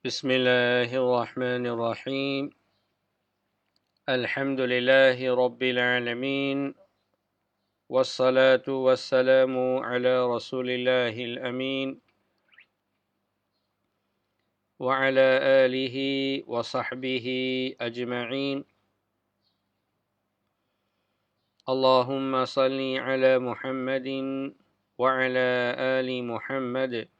بسم الله الرحمن الرحيم. الحمد لله رب العالمين والصلاة والسلام على رسول الله الأمين وعلى آله وصحبه أجمعين. اللهم صل على محمد وعلى آل محمد.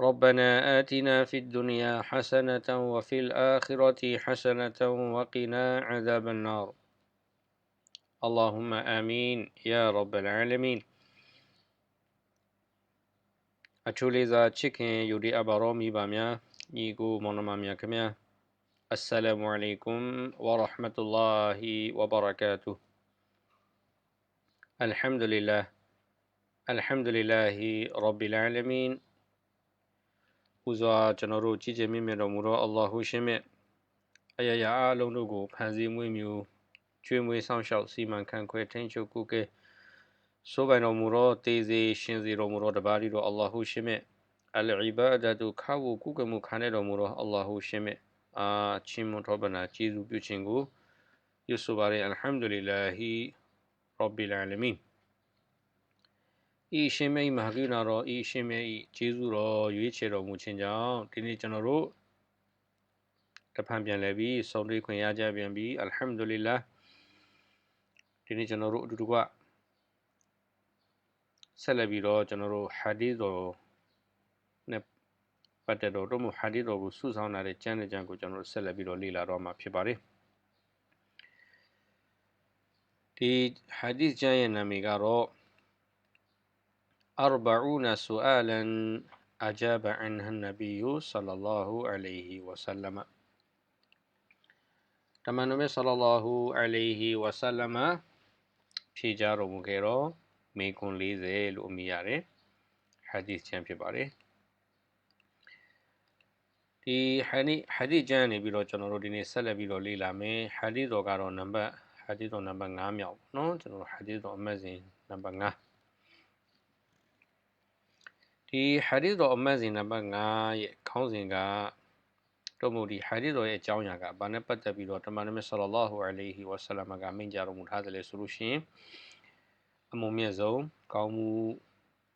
ربنا آتنا في الدنيا حسنة وفي الآخرة حسنة وقنا عذاب النار. اللهم آمين يا رب العالمين. أشولي ذا تشيكين يوري أبارومي باميا يقو مونماميا كميا السلام عليكم ورحمة الله وبركاته الحمد لله الحمد لله رب العالمين ပူဇော်ကျွန်တော်တို့ကြီးကျယ်မြင့်မြတ်တော်မူသောအလ္လာဟုရှင်မြတ်အယရာအလုံးတို့ကိုဖန်ဆင်းမွေးမြူကျွေးမွေးဆောင်ရှောက်စီမံခန့်ခွဲထိန်းချုပ်ကုကဲဆိုးပိုင်တော်မူသောတေးစေရှင်စီတော်မူသောတပါးဒီတော်အလ္လာဟုရှင်မြတ်အလ်အီဘာဒတုခါဝကုကမှုခံတဲ့တော်မူသောအလ္လာဟုရှင်မြတ်အာချီးမွမ်းထောပနာကျေးဇူးပြုခြင်းကိုရွတ်ဆိုပါရအလ်ဟမ်ဒူလ illah ရဘ်ဘီလ်အာလမင် ဤရှင်မြတ်မဟာကိနာတော်ဤရှင်မြတ်ဤကျေးဇူးတော်ရွေးချယ်တော်မူခြင်းကြောင့်ဒီနေ့ကျွန်တော်တို့တဖန်ပြန်လဲပြီးဆုံတွေ့ခွင့်ရကြပြန်ပြီးအလ်ဟမ်ဒူလ illah ဒီနေ့ကျွန်တော်တို့အတူတကွဆက်လက်ပြီးတော့ကျွန်တော်တို့ဟာဒီတော်နဲ့ပတ်သက်တော့တို့မဟာဒီတော်ကိုစုဆောင်းလာတဲ့ကျမ်းတဲ့ကျမ်းကိုကျွန်တော်တို့ဆက်လက်ပြီးတော့လေ့လာတော့မှာဖြစ်ပါတယ်ဒီဟာဒီကျမ်းရဲ့နာမည်ကတော့ أربعون سؤالا أجاب عنها النبي صلى الله عليه وسلم تمام صلى الله عليه وسلم ဖြေကြားတော်မူခဲ့တော့မိခွန်း40လို့အမည်ရတယ်။ဟာဒီသ်ချမ်းဖြစ်ပါတယ်။ဒီဟာနီဟာဒီသ်ချမ်းနေပြီးတော့ကျွန်တော်တို့ဒီနေ့ဆက်လက်ပြီးတော့လေ့လာမယ်။ဟာဒီသ်တော်ကတော့နံပါတ်ဟာဒီသ်တော်နံပါတ်9မြောက်ပေါ့နော်။ကျွန်တော်တို့ဟာဒီသ်တော်အမှတ်စဉ်နံပါတ်9 ဒီဟာဒီတော်အမှတ်စဉ်နံပါတ်9ရဲ့ခေါင်းစဉ်ကတို့မို့ဒီဟာဒီတော်ရဲ့အကြောင်းအရာကဘာနဲ့ပတ်သက်ပြီးတော့တမန်တော်မြတ်ဆလလောဟူအလိုင်ဟီဝဆလမကမိန့်ကြားတော်မူထားတယ်လေဆိုလို့ရှိရင်အမုံမြတ်ဆုံးကောင်းမှု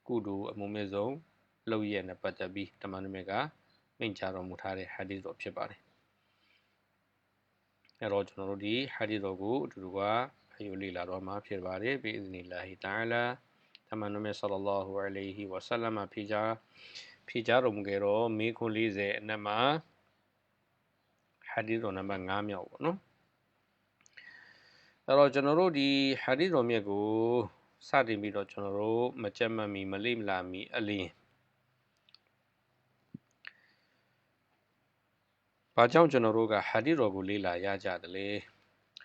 ကုသိုလ်အမုံမြတ်ဆုံးလုပ်ရနဲ့ပတ်သက်ပြီးတမန်တော်မြတ်ကမိန့်ကြားတော်မူထားတဲ့ဟာဒီတော်ဖြစ်ပါတယ်အဲတော့ကျွန်တော်တို့ဒီဟာဒီတော်ကိုအတူတူကအယူလေ့လာတော့မှာဖြစ်ပါတယ်ဘီအစ်နီလာဟီတာလာ တမန်တော်မြတ်ဆလလောဟူအလိုင်ဟီဝဆလမဖိကြားဖိကြားတော်မူခဲ့တော့မေခွန်40အနက်မှာဟာဒီတော်နံပါတ်5မြောက်ပေါ့နော်အဲ့တော့ကျွန်တော်တို့ဒီဟာဒီတော်မြတ်ကိုစတင်ပြီးတော့ကျွန်တော်တို့မကြက်မမီမလိမလာမီအလင်းဘာကြောင့်ကျွန်တော်တို့ကဟာဒီတော်ကိုလေ့လာရကြတယ်လဲ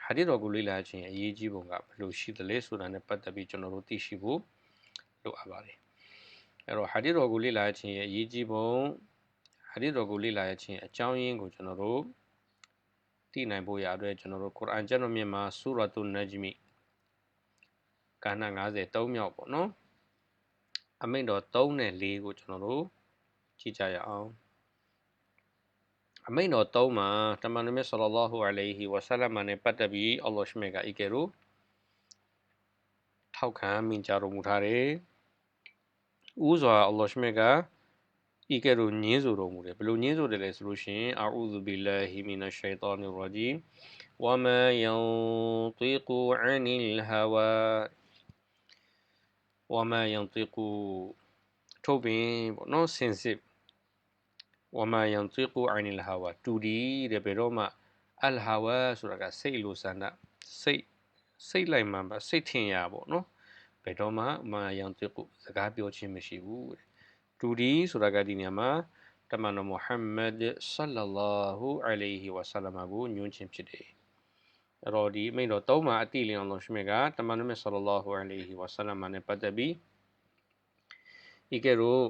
ဟာဒီတော်ကိုလေ့လာခြင်းအရေးကြီးပုံကဘယ်လိုရှိသလဲဆိုတာနဲ့ပတ်သက်ပြီးကျွန်တော်တို့သိရှိဖို့ လိုအပ်ပါတယ်အဲ့တော့ဟာဒီတော်ကိုလေ့လာခြင်းရဲ့အရေးကြီးပုံဟာဒီတော်ကိုလေ့လာရခြင်းအကြောင်းရင်းကိုကျွန်တော်တို့သိနိုင်ဖို့ရအတွက်ကျွန်တော်တို့ကုရ်အာန်ကျမ်းတော်မြတ်မှာဆူရတ်တုန်နဂျ်မီကာဏ53မြောက်ပေါ့နော်အမိန့်တော်3နဲ့4ကိုကျွန်တော်တို့ကြည့်ကြရအောင်အမိန့်တော်3မှာတမန်တော်မြတ်ဆလလောဟူအလိုင်ဟီဝဆလမနဲ့ပတ်သက်ပြီးအလ္လာဟ်ရှမေကဤကဲတို့ထောက်ခံမိန့်ကြားတော်မူထားတယ်။ ဥစွာအလ္လာဟ်ရှမေကဤကဲ့သို့ညင်းဆိုတော်မူတယ်ဘယ်လိုညင်းဆိုတယ်လဲဆိုလို့ရှိရင်အာဥဇူဘီလာဟီမီနရှိုင်တာနီရာဂျီမ်ဝမာယန်တီကူအန်ီလ်ဟဝါဝမာယန်တီကူထုတ်ပင်ပေါ့နော်စင်စစ်ဝမာယန်တီကူအန်ီလ်ဟဝါတူဒီတဲ့ဘယ်တော့မှအလ်ဟဝါဆိုတာကစိတ်လိုဆန္ဒစိတ်စိတ်လိုက်မှန်ပါစိတ်ထင်ရပေါ့နော် ဘယ်တော့မှမာယန်တီကူစကားပြောခြင်းမရှိဘူးတဲ့တူဒီဆိုတာကဒီနေရာမှာတမန်တော်မုဟမ္မဒ်ဆလ္လာလာဟူအလိုင်ဟီဝါဆလမ်ကိုညွှန်းခြင်းဖြစ်တယ်အဲ့တော့ဒီအမိန့်တော်သုံးမှာအတိလင်းအောင်ရှင်မြတ်ကတမန်တော်မြတ်ဆလလောဟူအလိုဟီဝါဆလမ်နဲ့ပတ်သက်ပြီးဤကဲ့သို့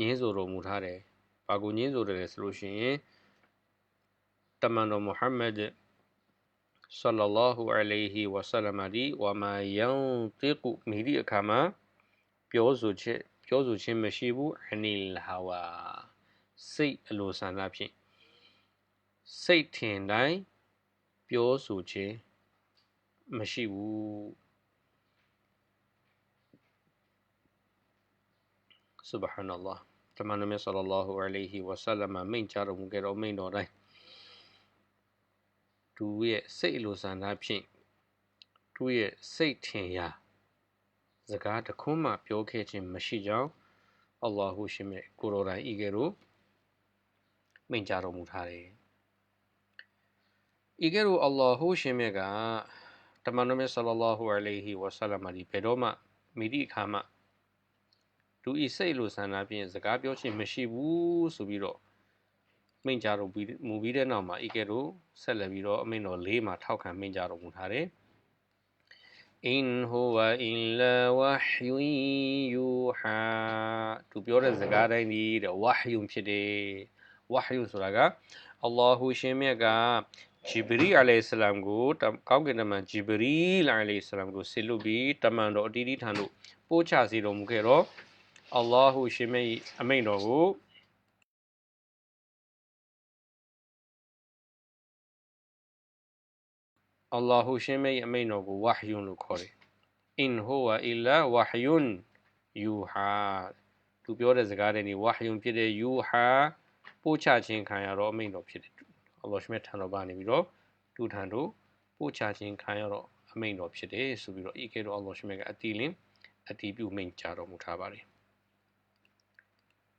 ညင်းဆိုတော်မူထားတယ်။ဘာကိုညင်းဆိုတယ်ဆိုလို့ရှိရင်တမန်တော်မုဟမ္မဒ် ဆလလောဟူအလိုဟီဝါဆလမ်ဒီဝမာယန်တိကုမိဒီအခါမှာပြောဆိုချက်ပြောဆိုခြင်းမရှိဘူးအနီလဟာဝါစိတ်အလိုဆန္ဒဖြင့်စိတ်ထင်တိုင်းပြောဆိုခြင်းမရှိဘူးဆုဘဟာနလာတမန်တော်မြတ်ဆလလောဟူအလိုဟီဝါဆလမ်မိန့်ကြားတော်မူခဲ့တော်မိန့်တော်တိုင်း သူရဲ့စိတ်အလိုဆန္ဒဖြင့်သူရဲ့စိတ်ထင်ရာစကားတခွန်းမှပြောခဲ့ခြင်းမရှိကြောင်းအလ္လာဟုရှိမြတ်ကိုရောတိုင်ဤကဲ့သို့မိန့်ကြားတော်မူထားတယ်ဤကဲ့သို့အလ္လာဟုရှင်မြတ်ကတမန်တော်မြတ်ဆလလောဟူအလိုဟီဝါဆလမ်ဒီဘယ်တော့မှမိဒီအခါမှသူဤစိတ်လိုဆန္ဒဖြင့်စကားပြောခြင်းမရှိဘူးဆိုပြီးတော့ မိန့်ကြားတော်မူပြီးတဲ့နောက်မှာဤကဲ့သို့ဆက်လက်ပြီးတော့အမိန့်တော်၄မှာထောက်ခံမိန့်ကြားတော်မူထားတယ်။ in huwa illa wahyun yuha သူပြောတဲ့စကားတိုင်းဒီတဲ့ wahyun ဖြစ်တယ် wahyun ဆိုတာကအလ္လာဟူရှင်မြတ်ကဂျီဘရီအလိုင်ဆလမ်ကိုကောင်းကင်တမန်ဂျီဘရီလိုင်အလိုင်ဆလမ်ကိုဆေလွတ်ပြီးတမန်တော်အတီးတီးထံသို့ပို့ချစေတော်မူခဲ့တော့အလ္လာဟူရှင်မြတ်အမိန့်တော်ကို အလ္လာဟူရှင်မြတ်အမိန့်တော်ကိုဝါဟယွန်လို့ခေါ်တယ်။ in huwa illa wahyun yuha သူပြောတဲ့စကားတွေနေဝါဟယွန်ဖြစ်တဲ့ yuha ပို့ချခြင်းခံရတော့အမိန့်တော်ဖြစ်တယ်။အလ္လာဟ်ရှင်မြတ်ထံတော်ကနေပြီးတော့သူထံတို့ပို့ချခြင်းခံရတော့အမိန့်တော်ဖြစ်တယ်ဆိုပြီးတော့ဤကဲ့သို့အလ္လာဟ်ရှင်မြတ်ကအတီးလင်းအတီးပြုမိန့်ကြားတော်မူထားပါတယ်။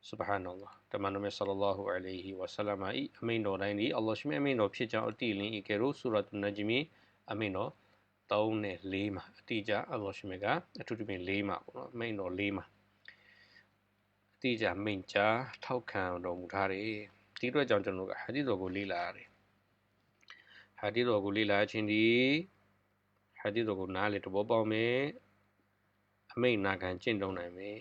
subhanallah တမန်တော်မြတ်ဆလလောဟူအလိုင်ဟီဝါဆလမ်အီအမိန်တော်တိုင်းဒီအလ္လာဟ်ရှင်မြတ်အမိန်တော်ဖြစ်ကြောင်းအတိလင်းဤကဲ့သို့ဆူရတ်နဂျမီ အမိန်တော်3နဲ့4မှာအတိအကျအလ္လာဟ်ရှင်မြတ်ကအထူးသဖြင့်4မှာပေါ့နော်အမိန်တော်4မှာအတိအကျမိန်ကြားထောက်ခံတော်မူထားတယ်ဒီအတွက်ကြောင့်ကျွန်တော်ကဟာဒီတော်ကိုလေ့လာရတယ်ဟာဒီတော်ကိုလေ့လာခြင်းဒီဟာဒီတော်ကိုနားလေတဘောပေါက်မယ်အမိန်နာခံကျင့်သုံးနိုင်မယ်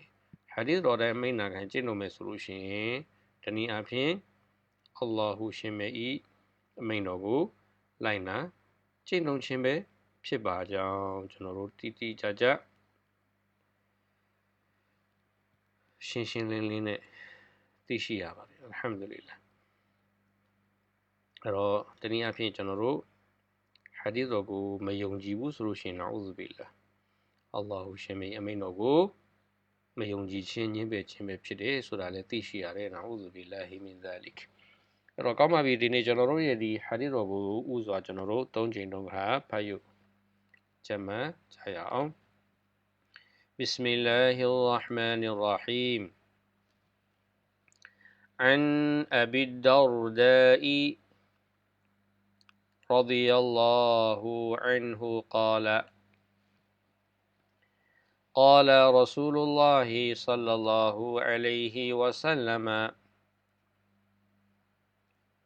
ဟာဒီတော်တဲ့အမိန်နာခံကျင့်သုံးမယ်ဆိုလို့ရှိရင်တနည်းအားဖြင့်အလ္လာဟူရှင်မြတ်ဤအမိန်တော်ကိုလိုက်နာ ကျင့်သုံးခြင်းပဲဖြစ်ပါကြောင်းကျွန်တော်တို့တိတိကျကျရှင်းရှင်းလင်းလင်းနဲ့သိရှိရပါတယ်အလ်ဟမ်ဒူလ illah အဲ့တော့တနည်းအားဖြင့်ကျွန်တော်တို့ဟာဒီတော်ကိုမယုံကြည်ဘူးဆိုလို့ရှိရင်နာဥဇဘီလာအလ္လာဟူရှင်မေအမိန်တော်ကိုမယုံကြည်ခြင်းညင်းပယ်ခြင်းပဲဖြစ်တယ်ဆိုတာလည်းသိရှိရတယ်နာဥဇဘီလာဟီမင်ဇာလစ် အဲ့တော့ကောင်းပါပြီဒီနေ့ကျွန်တော်တို့ရဲ့ဒီဟာဒီတော်ကိုဥစွာကျွန်တော်တို့သုံးချိန်တုန်းကဖတ်ယူကြမ်းမှကြရအောင် بسم الله الرحمن الرحيم عن أبي الدرداء رضي الله عنه قال قال رسول الله صلى الله عليه وسلم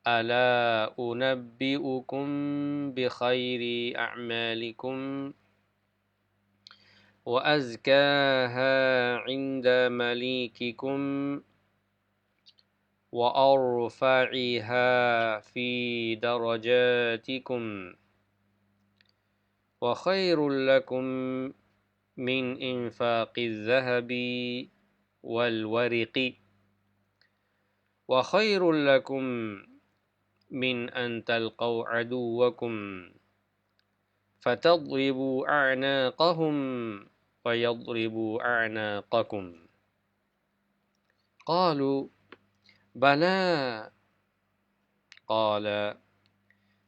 ألا أنبئكم بخير أعمالكم وأزكاها عند مليككم وأرفعها في درجاتكم وخير لكم من إنفاق الذهب والورق وخير لكم من أن تلقوا عدوكم فتضربوا أعناقهم ويضربوا أعناقكم. قالوا بلى. قال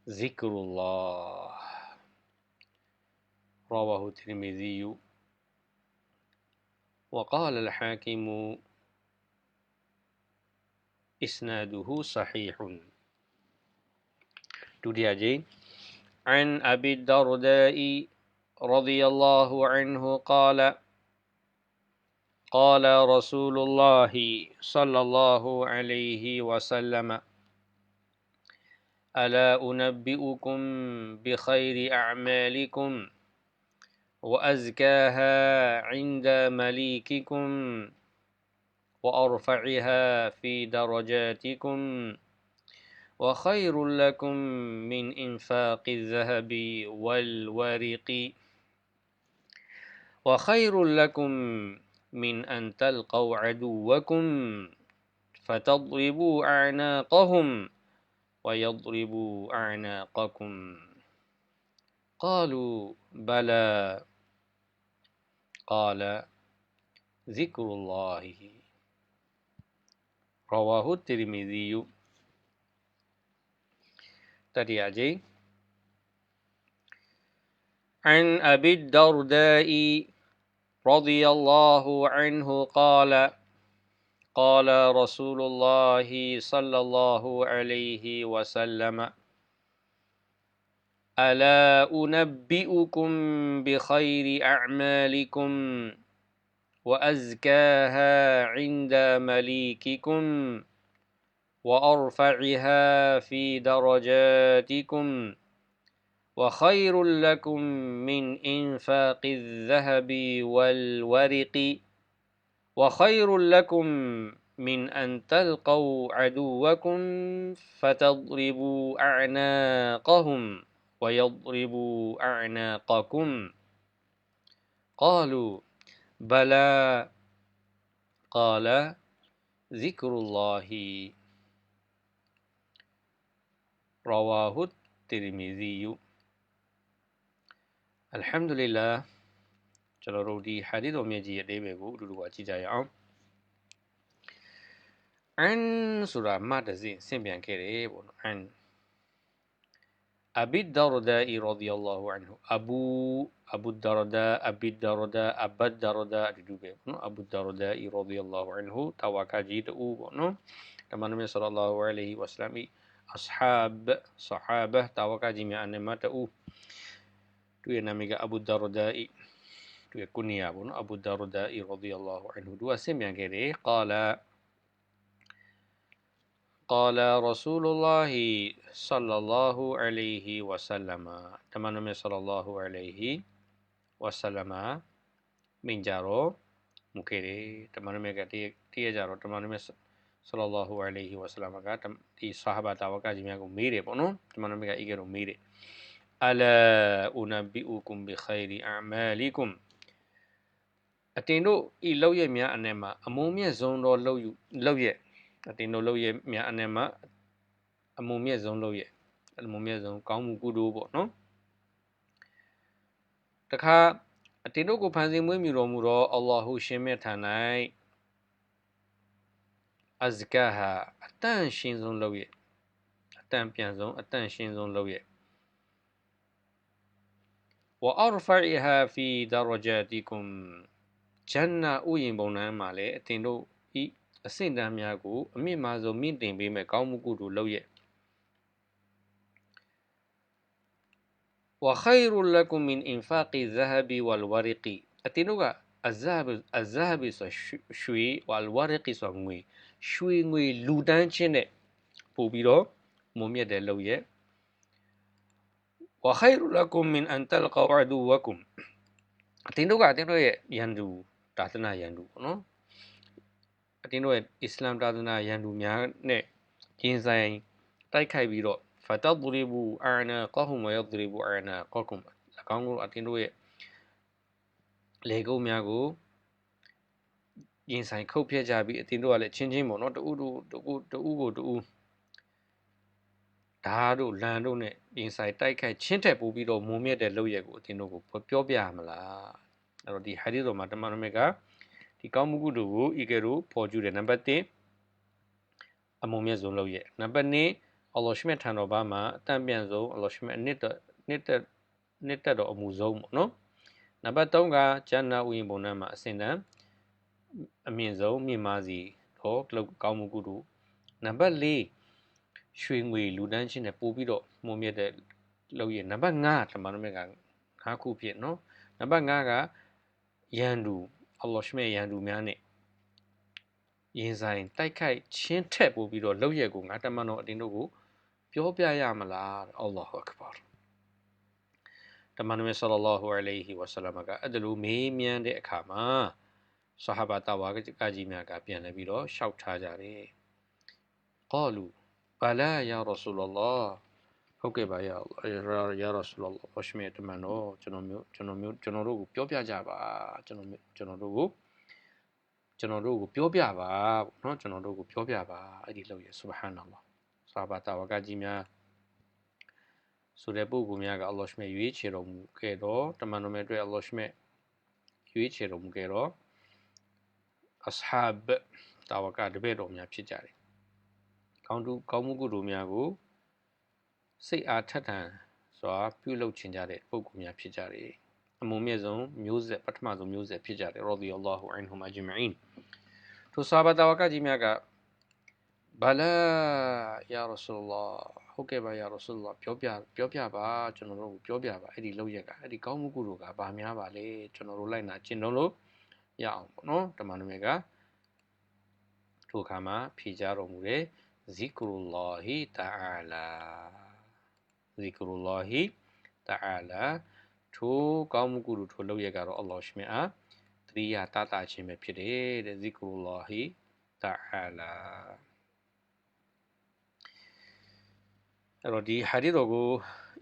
ذكر الله. رواه الترمذي. وقال الحاكم إسناده صحيح. do the again عن أبي الدرداء رضي الله عنه قال قال رسول الله صلى الله عليه وسلم ألا أنبئكم بخير أعمالكم وأزكاها عند مليككم وأرفعها في درجاتكم وخير لكم من إنفاق الذهب والورق. وخير لكم من أن تلقوا عدوكم فتضربوا أعناقهم ويضربوا أعناقكم. قالوا بلى. قال ذكر الله. رواه الترمذي. ترياجي. عن أبي الدرداء رضي الله عنه قال قال رسول الله صلى الله عليه وسلم ألا أنبئكم بخير أعمالكم وأزكاها عند مليككم وأرفعها في درجاتكم وخير لكم من إنفاق الذهب والورق وخير لكم من أن تلقوا عدوكم فتضربوا أعناقهم ويضربوا أعناقكم. قالوا بلى. قال ذكر الله رواه الترمذي الحمد لله ကျွန်တော်တို့ဒီဟာဒီတော်မြတ်ကြီးရဲ့အသေးပဲကိုအတူတူကကြည့်ကြရအောင်အန်ဆိုတာမှတ်တစင်ဆင့်ပြန်ခဲ့တယ်ပေါ့နော်အန်အဘီဒါရဒါအီရာဒီအလ္လာဟူအန်ဟူအဘူအဘူဒါရဒါအဘီဒါရဒါ أصحاب صحابة تاوكا جميع أنما تأو تو ناميغا أبو الدرداء. توي يابون أبو الدردائي رضي الله عنه. دوا سمع كده قال قال رسول الله صلى الله عليه وسلم. تمام صلى الله عليه وسلم. من جارو مكيري تمام كده تيه جارو. ဆလ္လာလာဟူအလိုင်ဟီဝဆလမ်ကဒီဆာဟာဘာတာဝကကြီးများကိုမေးတယ်ပေါ့နော်ဒီမနမကအေကတို့မေးတယ်အလာအူနဘီအူကွမ်ဘီခိုင်ရီအာမာလီကွမ်အတင်တို့ဤလောက်ရများအနေမှာအမုံမြင့်ဆုံးသောလောက်ယူလောက်ရအတင်တို့လောက်ရများအနေမှာအမုံမြင့်ဆုံးလောက်ရအမုံမြင့်ဆုံးကောင်းမှုကုသိုလ်ပေါ့နော်တခါအတင်တို့ကိုဖန်ဆင်းမွေးမြူတော်မူသောအလ္လာဟူရှင်မြတ်ထံ၌ အဇကာဟာအတန့်ရှင်ဆုံးလောက်ရအတန့်ပြန်ဆုံးအတန့်ရှင်ဆုံးလောက်ရ وأرفعها في درجاتكم ဂျန်နာဥယျင်ပုံနှံမှာလည်းအတင်တို့ဤအဆင့်တန်းများကိုအမြင့်မားဆုံးမြင့်တင်ပေးမဲ့ကောင်းမှုကုသိုလ်လုပ်ရဲ့ وخير لكم من انفاق الذهب والورق အတင်တို့ကအဇဟဘအဇဟဘဆိုရွှေဝါလဝရကီဆိုငွေ ရွှေငွေလူတန်းချင်းနဲ့ပို့ပြီးတော့မုံမြတ်တယ်လို့ရဲ့ဝဟိုင်ရလကုမ်မင်အန်တလကဝဒူဝကုမ်အတင်းတို့ကအတင်းတို့ရဲ့ယန္တူဒါသနာယန္တူပေါ့နော်အတင်းတို့ရဲ့အစ္စလာမ်ဒါသနာယန္တူများနဲ့ကျင်းဆိုင်တိုက်ခိုက်ပြီးတော့ဖတ်တပ်ဘူရီဘူအာနာကောဟူမယောဒရီဘူအာနာကောကုမ်၎င်းတို့အတင်းတို့ရဲ့လေကုပ်များကို ရင်ဆိုင်ခုတ်ပြကြပြီးအတင်းတို့ကလည်းချင်းချင်းပေါ့နော်တူတူတူတူကိုတူဓာတ်တို့လန်တို့နဲ့ရင်ဆိုင်တိုက်ခိုက်ချင်းထက်ပိုပြီးတော့မုံမြက်တဲ့လုပ်ရက်ကိုအတင်းတို့ကိုပြောပြမလားအဲ့တော့ဒီဟာဒီတော်မှာတမန်တော်မြတ်ကဒီကောင်းမှုကုသိုလ်ကိုဤကဲ့သို့ပေါ်ကျူတယ်နံပါတ်1အမုံမြတ်ဆုံးလုပ်ရက်နံပါတ်2အလ္လာဟ်ရှမြတ်ထံတော်ဘာမှာအတန်ပြန်ဆုံးအလ္လာဟ်ရှမြတ်အနှစ်တနှစ်တက်နှစ်တက်တော်အမှုဆုံးပေါ့နော်နံပါတ်3ကဂျန်နာဥယျာဉ်ပုံနှံမှာအစဉ်တန်း အမြင့်ဆုံးမြင့်မားစီတော့ကောင်းမှုကုသိုလ်နံပါတ်4ရွှေငွေလူတန်းချင်းနဲ့ပို့ပြီးတော့မှုံမြတ်တဲ့လောက်ရနံပါတ်5တမန်တော်မြတ်က5ခုဖြစ်နော်နံပါတ်5ကရန်သူအလ္လာဟ်ရှမေရန်သူများနဲ့ရင်ဆိုင်တိုက်ခိုက်ချင်းထက်ပို့ပြီးတော့လောက်ရက်ကိုငါတမန်တော်အတင်းတို့ကိုပြောပြရမလားအလ္လာဟူအက္ဘာတမန်တော်မြတ်ဆလ္လာလာဟူအလိုင်ဟီဝါဆလမ်ကအဲ့ဒါလိုမေးမြန်းတဲ့အခါမှာ ဆဟာဘာတဝါကကြီးများကပြန်လဲပြီးတော့ရှောက်ထားကြတယ်။ قالوا بلى يا رسول الله ဟုတ်ကဲ့ပါရရရဆူလလောဘရှမေတမန်တော်ကျွန်တော်မျိုးကျွန်တော်မျိုးကျွန်တော်တို့ကိုပြောပြကြပါကျွန်တော်ကျွန်တော်တို့ကိုကျွန်တော်တို့ကိုပြောပြပါเนาะကျွန်တော်တို့ကိုပြောပြပါအဲ့ဒီလောက်ရဆူဘဟာနလောဆာဘာတာဝကကြီးများဆိုတဲ့ပုဂ္ဂိုလ်များကအလ္လာဟ်ရှမေရွေးချယ်တော်မူခဲ့တော့တမန်တော်မြတ်တွေအလ္လာဟ်ရှမေရွေးချယ်တော်မူခဲ့တော့ အဆဟာဘ်တာဝကတပည့်တော်များဖြစ်ကြတယ်ကောင်းတူကောင်းမှုကုသိုလ်များကိုစိတ်အားထက်ထန်စွာပြုလုပ်ခြင်းကြတဲ့ပုဂ္ဂိုလ်များဖြစ်ကြတယ်အမုံမြင့်ဆုံးမျိုးဆက်ပထမဆုံးမျိုးဆက်ဖြစ်ကြတယ်ရောဒီအလ္လာဟူအန်ဟူမအဂျမအင်ထိုဆာဘာတာဝကကြီးများကဘလာယာရဆူလဟုတ်ကဲ့ပါယာရဆူလပြောပြပြောပြပါကျွန်တော်တို့ပြောပြပါအဲ့ဒီလောက်ရက်ကအဲ့ဒီကောင်းမှုကုသိုလ်ကဘာများပါလဲကျွန်တော်တို့လိုက်နာကျင့်လို့ ရအောင်ပေါ့နော်တမန်တော်မြတ်ကထိုအခါမှာဖြေကြတော်မူတဲ့ဇီကရူလာဟီတာအာလာဇီကရူလာဟီတာအာလာထိုကောင်းမှုကုသိုလ်ထိုလုပ်ရကတော့အလ္လာဟ်ရှိမြတ်တရိယာတတာခြင်းပဲဖြစ်တယ်တဲ့ဇီကရူလာဟီတာအာလာအဲ့တော့ဒီဟာဒီတော်ကို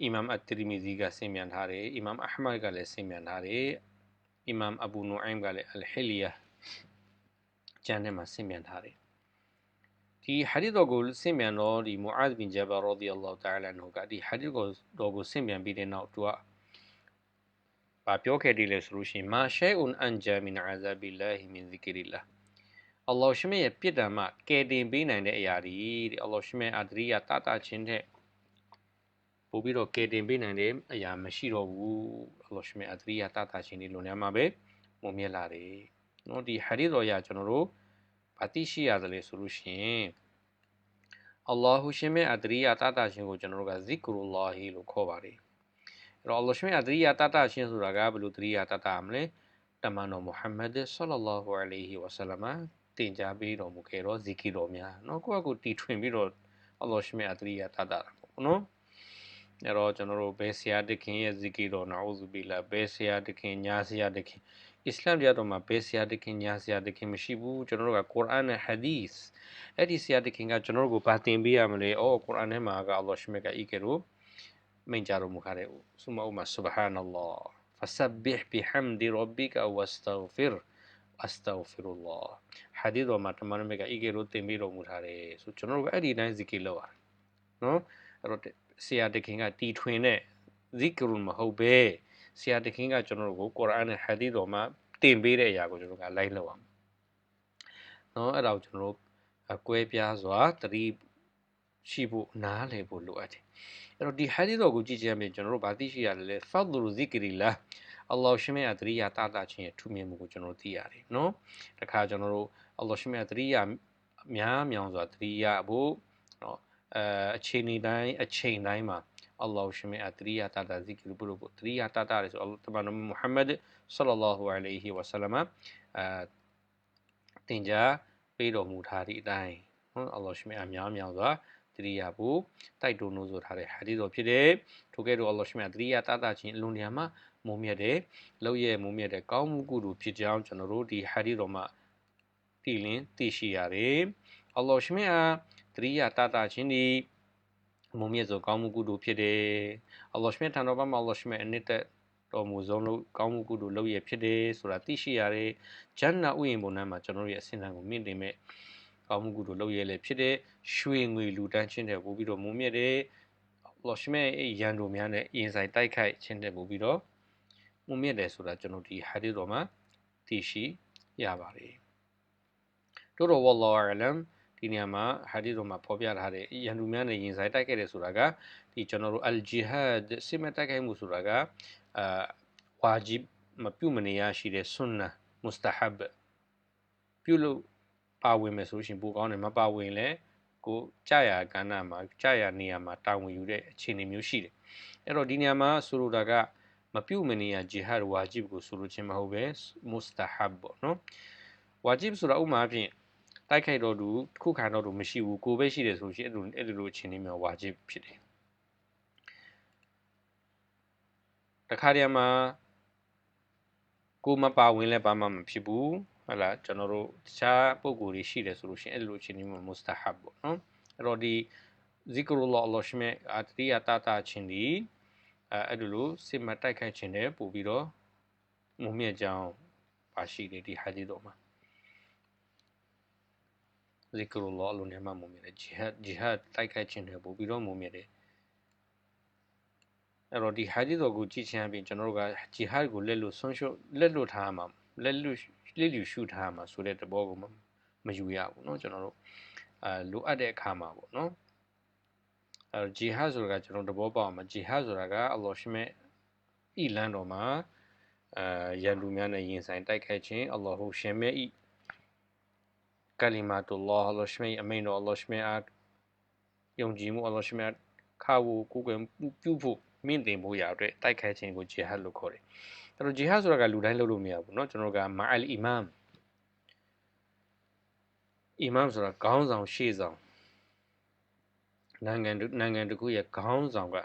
အီမမ်အတ်တရီမီဇီကဆင်မြန်ထားတယ်အီမမ်အဟ်မတ်ကလည်းဆင်မြန်ထားတယ် အီမမ်အဘူနူအိုင်ကလည်းအလ်ဟီလီယာကျမ်းထဲမှာဆင်မြန်ထားတယ်ဒီဟာဒီတော်ကိုဆင်မြန်တော့ဒီမူအာဇ်ဘင်ဂျဘာရာဒီအလ္လာဟ်တာလာနိုကဒီဟာဒီကိုတော်ကိုဆင်မြန်ပြီးတဲ့နောက်သူကဘာပြောခဲ့တယ်လဲဆိုလို့ရှိရင်မာရှဲအွန်အန်ဂျာမင်အာဇာဘီလာဟီမင်ဇီကရီလာအလ္လာဟ်ရှမေရဲ့ပြစ်ဒဏ်မှကယ်တင်ပေးနိုင်တဲ့အရာတွေတဲ့အလ္လာဟ်ရှမေအဒရီယာတာတာချင်းတဲ့ ပို့ပြီးတော့ကယ်တင်ပေးနိုင်တဲ့အရာမရှိတော့ဘူးအလ္လာဟ်ရှင်ရဲ့အသရိယတာတာရှင်ဒီလွန်ထဲမှာပဲမုံမြက်လာတယ်နော်ဒီဟာဒီတော်ရာကျွန်တော်တို့ဘာတိရှိရသလဲဆိုလို့ရှိရင်အလ္လာဟ်ရှင်ရဲ့အသရိယတာတာရှင်ကိုကျွန်တော်တို့ကဇီကရူလာဟီလို့ခေါ်ပါတယ်အဲ့တော့အလ္လာဟ်ရှင်ရဲ့အသရိယတာတာရှင်ဆိုတာကဘယ်လိုသရိယတာတာမလဲတမန်တော်မုဟမ္မဒ်ဆလလာဟူအလိုင်းဝါဆလမ်တင်ကြားပေးတော်မူခဲ့တော့ဇီကီတော်များနော်ကိုယ့်အကူတီထွင်ပြီးတော့အလ္လာဟ်ရှင်ရဲ့အသရိယတာတာပေါ့နော် အဲ့တော့ကျွန်တော်တို့ဘယ်ဆရာတခင်ရဲ့ဇီကီတော်နာဥဇူဘီလာဘယ်ဆရာတခင်ညာဆရာတခင်အစ္စလာမ်တရားတော်မှာဘယ်ဆရာတခင်ညာဆရာတခင်မရှိဘူးကျွန်တော်တို့ကကုရ်အာန်နဲ့ဟာဒီသ်အဲ့ဒီဆရာတခင်ကကျွန်တော်တို့ကိုဗာတင်ပေးရမလဲအော်ကုရ်အာန်ထဲမှာကအလ္လာဟ်ရှိမကအီကေရိုမိန့်ကြားတော်မူခဲ့တယ်ဆုမအုမဆူဘဟာနလ္လာဖဆဘ်ဘီဟမ်ဒီရဘီကဝစတဂ်ဖီရ် astaghfirullah ဟာဒီတော်မှာတမန်တော်မြတ်ကအီကေရိုတင်ပေးတော်မူထားတယ်ဆိုကျွန်တော်တို့ကအဲ့ဒီတိုင်းဇီကီလောက်ရတယ်နော်အဲ့တော့ ဆရာတခင်ကတီထွင်တဲ့ဇီကရုမဟုတ်ပဲဆရာတခင်ကကျွန်တော်တို့ကိုကုရ်အာန်နဲ့ဟာဒီတော်မှာတင်ပေးတဲ့အရာကိုကျွန်တော်တို့ကလိုက်လောက်အောင်နော်အဲ့ဒါကိုကျွန်တော်တို့ကွဲပြားစွာတတိရှိဖို့နားလည်ဖို့လိုအပ်တယ်အဲ့တော့ဒီဟာဒီတော်ကိုကြည့်ချင်ရင်ကျွန်တော်တို့ဗာသိရှိရတယ်လေဖတ်ဒူဇီကရီလာအလ္လာဟ်ရှိမြတ်တရိယာတာတာချင်းရဲ့ထူမြင်မှုကိုကျွန်တော်တို့သိရတယ်နော်တခါကျွန်တော်တို့အလ္လာဟ်ရှိမြတ်တရိယာများမြောင်စွာတရိယာဖို့နော် အဲအချိန်တိုင်းအချိန်တိုင်းမှာအလ္လာဟ်ရှင်မြတ်တရိယာတာတာဇီကီပြုလို့တရိယာတာတာလေဆိုတမန်တော်မုဟမ္မဒ်ဆလ္လာလာဟူအလိုင်ဟီဝါဆလမ်အဲတင်ကြပေးတော်မူထားသည့်အတိုင်းနော်အလ္လာဟ်ရှင်မြတ်အများများစွာတရိယာဖို့တိုက်တွန်းလို့ဆိုထားတဲ့ဟာဒီတော်ဖြစ်တယ်ထိုကဲ့သို့အလ္လာဟ်ရှင်မြတ်တရိယာတာတာချင်းအလွန်နေရာမှာမုံမြတ်တဲ့လောက်ရဲ့မုံမြတ်တဲ့ကောင်းမှုကုသိုလ်ဖြစ်ကြောင်းကျွန်တော်တို့ဒီဟာဒီတော်မှာတည်လင်းသိရှိရတယ်အလ္လာဟ်ရှင်မြတ် တရိယာတာတာချင်းဒီမုံမြတ်ဆိုကောင်းမှုကုသိုလ်ဖြစ်တယ်အလ္လာဟ်ရှမြတ်ထံတော်ဘာမှာအလ္လာဟ်ရှမြတ်အနှစ်သက်တော်မူဆုံးလို့ကောင်းမှုကုသိုလ်လုပ်ရဖြစ်တယ်ဆိုတာသိရှိရတယ်ဂျန်နာဥယျာဉ်ပုံနှမ်းမှာကျွန်တော်တို့ရဲ့အစဉ်အလာကိုမြင့်တင်မဲ့ကောင်းမှုကုသိုလ်လုပ်ရလေဖြစ်တဲ့ရွှေငွေလူတန်းချင်းတဲ့ပို့ပြီးတော့မုံမြတ်တယ်အလ္လာဟ်ရှမြတ်ရန်တို့များနဲ့အင်ဆိုင်တိုက်ခိုက်ခြင်းတဲ့ပို့ပြီးတော့မုံမြတ်တယ်ဆိုတာကျွန်တော်ဒီဟာဒီတော်မှာသိရှိရပါတယ်တို့တော့ဝလ္လာဟ်အလမ် ဒီနေရာမှာဟာဒီတော်မှာဖော်ပြထားတဲ့ရန်သူများနဲ့ရင်ဆိုင်တိုက်ခဲ့တယ်ဆိုတာကဒီကျွန်တော်တို့အလ်ဂျီဟတ်စစ်မဲ့တိုက်ခိုက်မှုဆိုတာကအာဝါဂျစ်မပြုမနေရရှိတဲ့ဆွန်နာမုစတဟဘ်ပြုလို့ပါဝင်မယ်ဆိုရှင်ပိုကောင်းတယ်မပါဝင်လဲကိုကြာရကဏ္ဍမှာကြာရနေရာမှာတာဝန်ယူတဲ့အခြေအနေမျိုးရှိတယ်အဲ့တော့ဒီနေရာမှာဆိုလိုတာကမပြုမနေရဂျီဟတ်ဝါဂျစ်ကိုဆိုလိုခြင်းမဟုတ်ပဲမုစတဟဘ်ပေါ့နော်ဝါဂျစ်ဆိုတာဥမာအဖြစ် တိုက်ခိုက်တော့သူခုခံတော့သူမရှိဘူးကိုပဲရှိတယ်ဆိုရှင်အဲ့လိုအဲ့လိုအခြေအနေမျိုးဝါဂျစ်ဖြစ်တယ်တခါတည်းမှာကိုမပါဝင်လဲဘာမှမဖြစ်ဘူးဟုတ်လားကျွန်တော်တို့တခြားပုံကိုယ်တွေရှိတယ်ဆိုလို့ရှိရင်အဲ့လိုအခြေအနေမျိုးမုစတဟပ်ပေါ့နော်အဲ့တော့ဒီဇီကရူလာအလ္လာဟ်ရှမေအတရီယာတာတာချင်းဒီအဲအဲ့လိုစစ်မတိုက်ခိုက်ခြင်းနဲ့ပို့ပြီးတော့မုံမြတ်ကြောင်းပါရှိတယ်ဒီဟာဒီတော့မှာ ဇီကရူလာအလိုနေမှာမုံမြတ်တယ်ဂျီဟတ်ဂျီဟတ်တိုက်ခိုက်ခြင်းနဲ့ပို့ပြီးတော့မုံမြတ်တယ်အဲ့တော့ဒီဟာဒီတော့ကိုကြည့်ချင်ပြီးကျွန်တော်တို့ကဂျီဟတ်ကိုလက်လို့ဆွန့်ရှုပ်လက်လို့ထားမှာလက်လို့လက်လူရှုထားမှာဆိုတဲ့တဘောကိုမယူရဘူးเนาะကျွန်တော်တို့အဲလိုအပ်တဲ့အခါမှာပေါ့เนาะအဲဂျီဟတ်ဆိုတာကကျွန်တော်တဘောပေါက်မှာဂျီဟတ်ဆိုတာကအလ္လာဟ်ရှိမဲ့ဤလန်းတော်မှာအဲရန်သူများနဲ့ရင်ဆိုင်တိုက်ခိုက်ခြင်းအလ္လာဟ်ရှင်မဲ့ဤ ကလီမာတူလာအလ္လာဟ်ရှိမဲ့အမိန်တော်အလ္လာဟ်ရှိမဲ့အားယုံကြည်မှုအလ္လာဟ်ရှိမဲ့ခါဝကိုကိုယ်ပြုဖို့မြင့်တင်ဖို့ရအတွက်တိုက်ခိုက်ခြင်းကိုဂျီဟတ်လို့ခေါ်တယ်အဲ့တော့ဂျီဟတ်ဆိုတာကလူတိုင်းလုပ်လို့မရဘူးเนาะကျွန်တော်ကမာအလ်အီမမ်အီမမ်ဆိုတာခေါင်းဆောင်ရှေ့ဆောင်နိုင်ငံနိုင်ငံတခုရဲ့ခေါင်းဆောင်က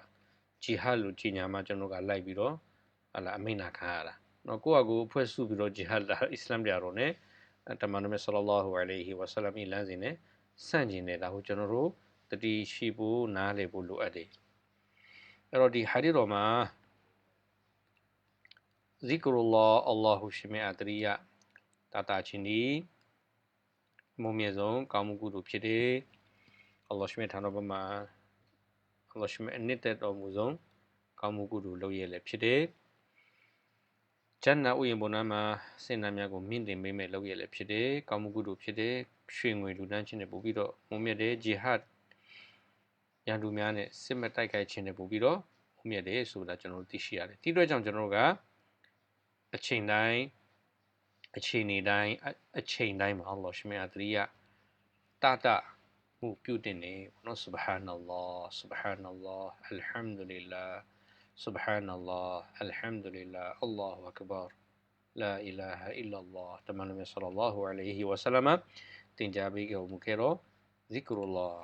ဂျီဟတ်လို့ကြီးညာမှာကျွန်တော်ကလိုက်ပြီးတော့ဟလာအမိန့်နာခံရတာเนาะကိုယ့်အကူအဖွဲ့စုပြီးတော့ဂျီဟတ်လာအစ္စလာမ်တရားတော်နဲ့ တမန်တော်မြတ်ဆလလောဟူအလိုင်ဟီဝဆလမ်ဤလမ်းစဉ်နဲ့ဆန့်ကျင်နေတာကိုကျွန်တော်တို့တတိရှိဖို့နားလည်ဖို့လိုအပ်တယ်အဲ့တော့ဒီဟာဒီတော်မှာ zikrullah Allahu ရှိမြတ်တရိယတာတာချင်းဒီမုံမြတ်ဆုံးကောင်းမှုကုသိုလ်ဖြစ်တယ် Allah ရှိမြတ်ထာတော်ဘမှာ Allah ရှိမြတ်အနှစ်သက်တော်မူဆုံးကောင်းမှုကုသိုလ်လုပ်ရလည်းဖြစ်တယ် ဂျန်နာဥယျာဉ်ပေါ်မှာစင်နာများကိုမြင့်တင်ပေးမဲ့လုပ်ရလည်းဖြစ်တယ်ကောင်းမှုကုသိုလ်ဖြစ်တယ်ရွှေငွေလူတန်းချင်းနဲ့ပို့ပြီးတော့မုံမြတ်တဲ့ဂျီဟတ်ရန်သူများနဲ့စစ်မတိုက်ခိုက်ခြင်းနဲ့ပို့ပြီးတော့မုံမြတ်တယ်ဆိုတာကျွန်တော်တို့သိရှိရတယ်ဒီအတွက်ကြောင့်ကျွန်တော်တို့ကအချိန်တိုင်းအချိန်နေတိုင်းအချိန်တိုင်းမှာအလ္လာဟ်ရှမေအတရိယတတမှုပြုတင်နေဘောနော် subhanallah subhanallah alhamdulillah subhanallah alhamdulillah allahu akbar la ilaha illallah တမန်တော်မြတ် ဆလလောဟူအလိုင်ဟီဝဆလမ်တင်ကြပေးကြမှုခဲ့တော့ zikrullah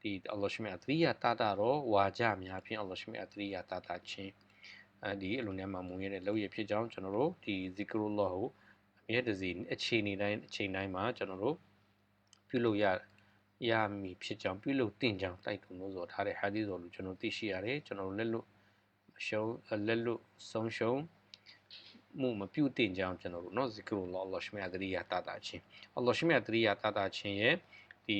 ဒီအလ္လာဟ်ရှမေအတရိယတတတော့ဝါကြများဖြင့်အလ္လာဟ်ရှမေအတရိယတတချင်းအဲဒီအလိုနဲ့မှမုံရတဲ့လောက်ရဖြစ်ကြောင်းကျွန်တော်တို့ဒီ zikrullah ကိုအမြဲတစေအချိန်နေတိုင်းအချိန်တိုင်းမှာကျွန်တော်တို့ပြုလုပ်ရရမည်ဖြစ်ကြောင်းပြုလုပ်တင်ကြောင်းတိုက်တွန်းလို့ဆိုထားတဲ့ hadith ဆိုလို့ကျွန်တော်သိရှိရတယ်ကျွန်တော်လက်လွတ် ရှုံးလက်လွတ်ဆုံးရှုံးမှုမပြုတ်တင်ကြောင်းကျွန်တော်တို့เนาะ zikrullah အလ္လာဟ်ရှမြတ်တရိယာတာတာချင်းအလ္လာဟ်ရှမြတ်တရိယာတာတာချင်းရဲ့ဒီ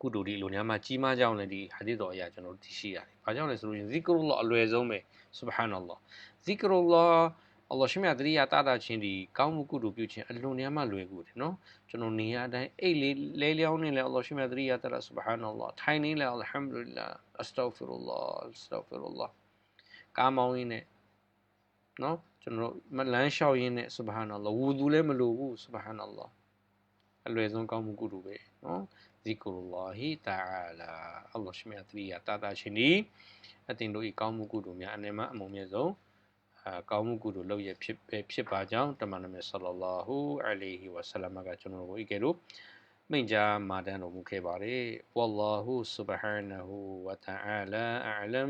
ကုသိုလ်ဒီလိုများမှာကြီးမားကြောင်းလည်းဒီဟာဒီတော်အရာကျွန်တော်တို့သိရှိရတယ်။ဘာကြောင့်လဲဆိုလို့ရင် zikrullah အလွယ်ဆုံးပဲ subhanallah zikrullah အလ္လာဟ်ရှိမြတ်တရိယာတာတာချင်းဒီကောင်းမှုကုသိုလ်ပြုခြင်းအလွန်များမှလွယ်ကူတယ်နော်ကျွန်တော်နေရာတိုင်းအိတ်လေးလဲလျောင်းနေလဲအလ္လာဟ်ရှိမြတ်တရိယာတာတာ subhanallah ထိုင်နေလဲ alhamdulillah astaghfirullah astaghfirullah ကားမောင်းရင်းနဲ့နော်ကျွန်တော်မလန်းလျှောက်ရင်းနဲ့ subhanallah ဝူသူလည်းမလိုဘူး subhanallah အလွယ်ဆုံးကောင်းမှုကုသိုလ်ပဲနော် zikrullahi ta'ala အလ္လာဟ်ရှိမြတ်တရိယာတာတာချင်းဒီအတင်တို့ဤကောင်းမှုကုသိုလ်များအနေမှာအမုံမြတ်ဆုံးအကောင်းမှုကုသိုလ်လုပ်ရဖြစ်ပဲဖြစ်ပါကြောင်းတမန်တော်မြတ်ဆလလာဟူအလိုင်ဟီဝဆလမ်ကကျွန်တော်တို့ဤကဲလို့မိန့်ကြားမာတန်တော်မူခဲ့ပါတယ်ဝလ္လာဟူဆူဘဟာနဟူဝတအာလာအလမ်